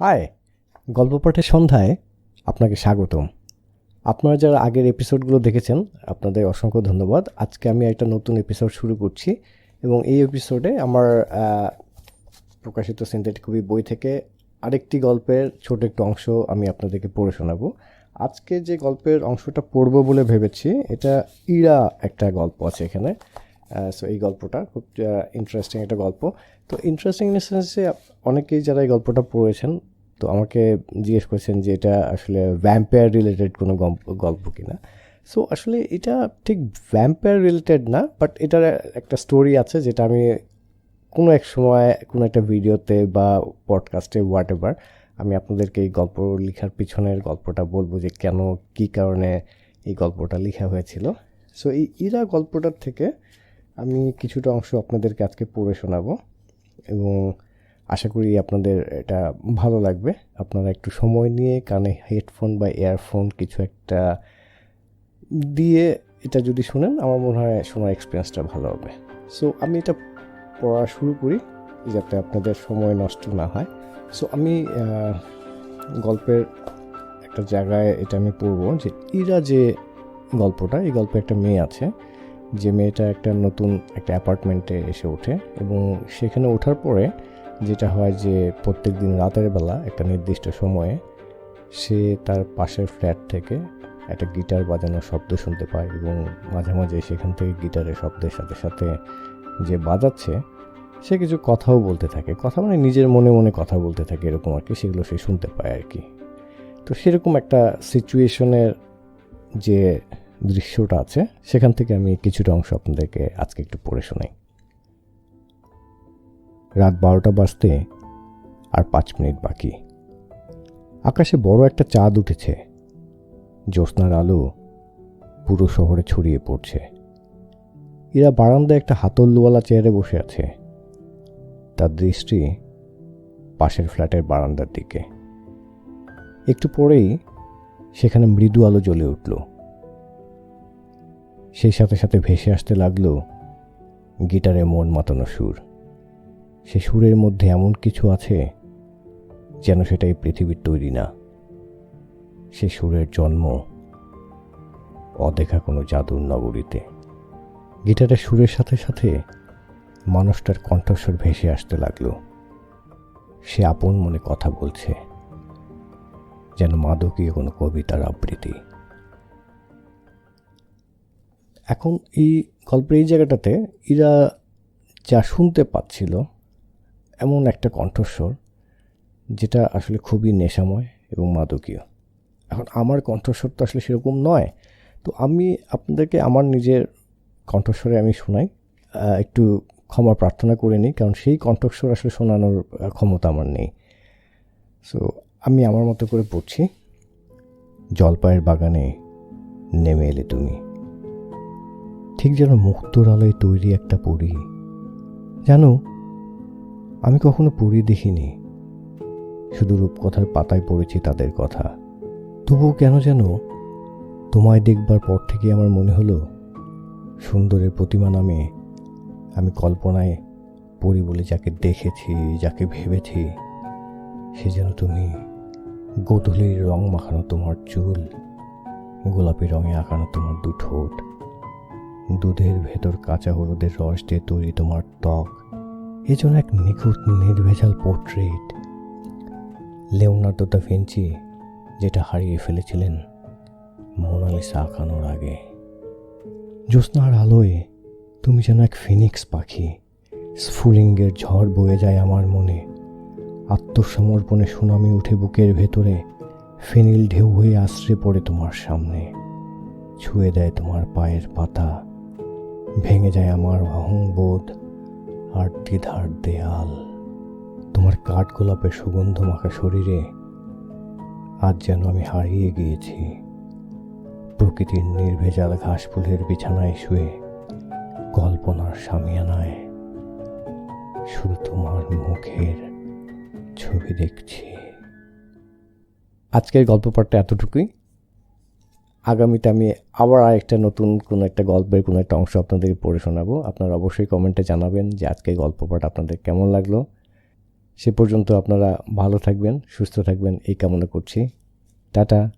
High গল্প পাঠের সন্ধ্যায় আপনাকে স্বাগতম। আপনারা যারা আগের এপিসোডগুলো দেখেছেন, আপনাদের অসংখ্য ধন্যবাদ। আজকে আমি একটা নতুন এপিসোড শুরু করছি এবং এই এপিসোডে আমার প্রকাশিত সিনথেটিক কবি বই থেকে আরেকটি গল্পের ছোট একটু অংশ আমি আপনাদেরকে পড়ে শোনাবো। আজকে যে গল্পের অংশটা পড়ব বলে ভেবেছি, এটা ইরা একটা গল্প আছে এখানে। সো এই গল্পটা খুব ইন্টারেস্টিং একটা গল্প। তো ইন্টারেস্টিং ইন সেন্সে অনেকেই যারা এই গল্পটা পড়েছেন, তো আমাকে জিজ্ঞেস করেছেন যে এটা আসলে ভ্যাম্পায়ার রিলেটেড কোনো গল্প কিনা। সো আসলে এটা ঠিক ভ্যাম্পায়ার রিলেটেড না বাট এটার একটা স্টোরি আছে যেটা আমি কোনো এক সময় কোনো একটা ভিডিওতে বা পডকাস্টে হোয়াট এভার আমি আপনাদেরকে এই গল্প লেখার পিছনের গল্পটা বলব যে কেন, কী কারণে এই গল্পটা লেখা হয়েছিল। সো এই, ইরা গল্পটার থেকে আমি কিছুটা অংশ আপনাদেরকে আজকে পড়ে শোনাবো এবং আশা করি আপনাদের এটা ভালো লাগবে। আপনারা একটু সময় নিয়ে কানে হেডফোন বা ইয়ারফোন কিছু একটা দিয়ে এটা যদি শুনেন, আমার মনে হয় শোনার এক্সপিরিয়েন্সটা ভালো হবে। সো আমি এটা পড়া শুরু করি যাতে আপনাদের সময় নষ্ট না হয়। সো আমি গল্পের একটা জায়গায় এটা আমি পড়ব যে ইরা যে গল্পটা, এই গল্পে একটা মেয়ে আছে। যে মেয়েটা একটা নতুন একটা অ্যাপার্টমেন্টে এসে ওঠে এবং সেখানে ওঠার পরে যেটা হয় যে প্রত্যেক দিন রাতের বেলা একটা নির্দিষ্ট সময়ে সে তার পাশের ফ্ল্যাট থেকে একটা গিটার বাজানোর শব্দ শুনতে পায় এবং মাঝে মাঝে সেখান থেকে গিটারের শব্দের সাথে সাথে যে বাজাচ্ছে, সে কিছু কথাও বলতে থাকে। কথা মানে নিজের মনে মনে কথা বলতে থাকে এরকম আর কি, সেগুলো সে শুনতে পায় আর কি। তো সেরকম একটা সিচুয়েশনের যে দৃশ্যটা আছে, সেখান থেকে আমি কিছুটা অংশ আপনাদেরকে আজকে একটু পড়ে শোনাই। রাত বারোটা বাজতে আর পাঁচ মিনিট বাকি। আকাশে বড় একটা চাঁদ উঠেছে। জ্যোৎস্নার আলো পুরো শহরে ছড়িয়ে পড়ছে। এরা বারান্দায় একটা হাতলওয়ালা চেয়ারে বসে আছে। তার দৃষ্টি পাশের ফ্ল্যাটের বারান্দার দিকে। একটু পরেই সেখানে মৃদু আলো জ্বলে উঠল। সেই সাথে সাথে ভেসে আসতে লাগল গিটারে মন মাতানো সুর। সে সুরের মধ্যে এমন কিছু আছে যেন সেটা এই পৃথিবীর তৈরি না। সে সুরের জন্ম অদেখা কোনো জাদুর নগরীতে। গিটারের সুরের সাথে সাথে মানুষটার কণ্ঠস্বর ভেসে আসতে লাগল। সে আপন মনে কথা বলছে, যেন মাদকীয় কোনো কবিতার আবৃত্তি। এখন এই গল্পের এই জায়গাটাতে এরা যা শুনতে পাচ্ছিল, এমন একটা কণ্ঠস্বর যেটা আসলে খুবই নেশাময় এবং মাদকীয়। এখন আমার কণ্ঠস্বর তো আসলে সেরকম নয়। তো আমি আপনাদেরকে আমার নিজের কণ্ঠস্বরে আমি শোনাই। একটু ক্ষমা প্রার্থনা করে নিই, কারণ সেই কণ্ঠস্বর আসলে শোনানোর ক্ষমতা আমার নেই। সো আমি আমার মতো করে পড়ছি। জলপাইয়ের বাগানে নেমে এলে তুমি। ঠিক যেন মুক্তোর আলোয় তৈরি একটা পুরী। জানো, আমি কখনো পুরী দেখিনি। শুধু রূপকথার পাতায় পড়েছি তাদের কথা। তবুও কেন যেন তোমায় দেখবার পর থেকে আমার মনে হলো, সুন্দরের প্রতিমা নামে আমি কল্পনায় পড়ি বলে যাকে দেখেছি, যাকে ভেবেছি, সে যেন তুমি গোধূলির রং মাখানো তোমার চুল, গোলাপি রঙে আঁকানো তোমার দু ঠোঁট। দুধের ভেতর কাঁচা হলুদের রস দিয়ে তৈরি তোমার ত্বক। এ যেন এক নিখুঁত, নির্ভেজাল পোর্ট্রেট লেওনার্দো দা ভিঞ্চি যেটা হারিয়ে ফেলেছিলেন মোনালিসা আঁকানোর আগে। জ্যোৎস্নার আলোয় তুমি যেন এক ফিনিক্স পাখি। স্ফুলিঙ্গের ঝড় বয়ে যায় আমার মনে। আত্মসমর্পণে সুনামি উঠে বুকের ভেতরে, ফেনিল ঢেউ হয়ে আশ্রে পড়ে তোমার সামনে। ছুঁয়ে দেয় তোমার পায়ের পাতা। ভেঙে যায় আমার অহংবোধ আর দ্বিধার দেয়াল। তোমার কাঠ গোলাপের সুগন্ধ মাখা শরীরে আজ যেন আমি হারিয়ে গিয়েছি। প্রকৃতির নির্ভেজাল ঘাস ফুলের বিছানায় শুয়ে কল্পনার সামিয়ানায় শুধু তোমার মুখের ছবি দেখছি। আজকের গল্প পাঠটা এতটুকুই। আগামীতে আমি আবার আরেকটা নতুন কোনো একটা গল্পের কোনো একটা অংশ আপনাদেরকে পড়ে শোনাবো। আপনারা অবশ্যই কমেন্টে জানাবেন যে আজকে গল্প পাঠ আপনাদের কেমন লাগল। সে পর্যন্ত আপনারা ভালো থাকবেন, সুস্থ থাকবেন, এই কামনা করছি। টাটা।